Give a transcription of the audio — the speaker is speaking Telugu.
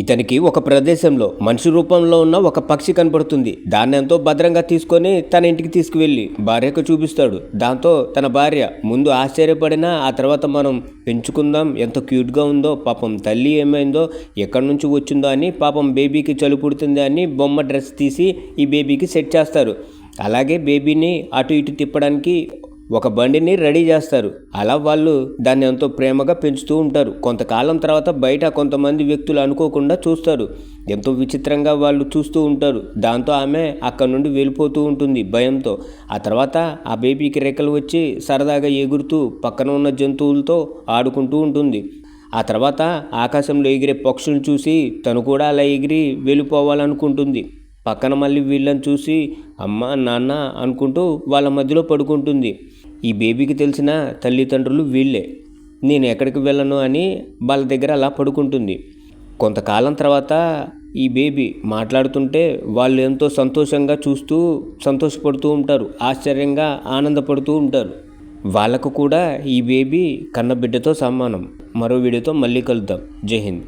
ఇతనికి ఒక ప్రదేశంలో మనిషి రూపంలో ఉన్న ఒక పక్షి కనపడుతుంది దాన్ని ఎంతో భద్రంగా తీసుకొని తన ఇంటికి తీసుకువెళ్ళి భార్యకు చూపిస్తాడు. దాంతో తన భార్య ముందు ఆశ్చర్యపడినా ఆ తర్వాత మనం పెంచుకుందాం. ఎంత క్యూట్గా ఉందో పాపం తల్లి ఏమైందో ఎక్కడి నుంచి వచ్చిందో అని పాపం బేబీకి చలి పుడుతుంది అని బొమ్మ డ్రెస్ తీసి ఈ బేబీకి సెట్ చేస్తారు. అలాగే బేబీని అటు ఇటు తిప్పడానికి ఒక బండిని రెడీ చేస్తారు. అలా వాళ్ళు దాన్ని ఎంతో ప్రేమగా పెంచుతూ ఉంటారు. కొంతకాలం తర్వాత బయట కొంతమంది వ్యక్తులు అనుకోకుండా చూస్తారు. ఎంతో విచిత్రంగా వాళ్ళు చూస్తూ ఉంటారు. దాంతో ఆమె అక్కడ నుండి వెళ్ళిపోతూ ఉంటుంది భయంతో. ఆ తర్వాత ఆ బేబీకి రెక్కలు వచ్చి సరదాగా ఎగురుతూ పక్కన ఉన్న జంతువులతో ఆడుకుంటూ ఉంటుంది. ఆ తర్వాత ఆకాశంలో ఎగిరే పక్షులను చూసి తను కూడా అలా ఎగిరి వెళ్ళిపోవాలనుకుంటుంది. పక్కన మళ్ళీ వీళ్ళని చూసి అమ్మ నాన్న అనుకుంటూ వాళ్ళ మధ్యలో పడుకుంటుంది. ఈ బేబీకి తెలిసిన తల్లిదండ్రులు వీళ్ళే. నేను ఎక్కడికి వెళ్ళను అని వాళ్ళ దగ్గర అలా పడుకుంటుంది. కొంతకాలం తర్వాత ఈ బేబీ మాట్లాడుతుంటే వాళ్ళు ఎంతో సంతోషంగా చూస్తూ సంతోషపడుతూ ఉంటారు. ఆశ్చర్యంగా ఆనందపడుతూ ఉంటారు. వాళ్ళకు కూడా ఈ బేబీ కన్నబిడ్డతో సమానం. మరో వీడియోతో మళ్ళీ కలుద్దాం. జై హింద్.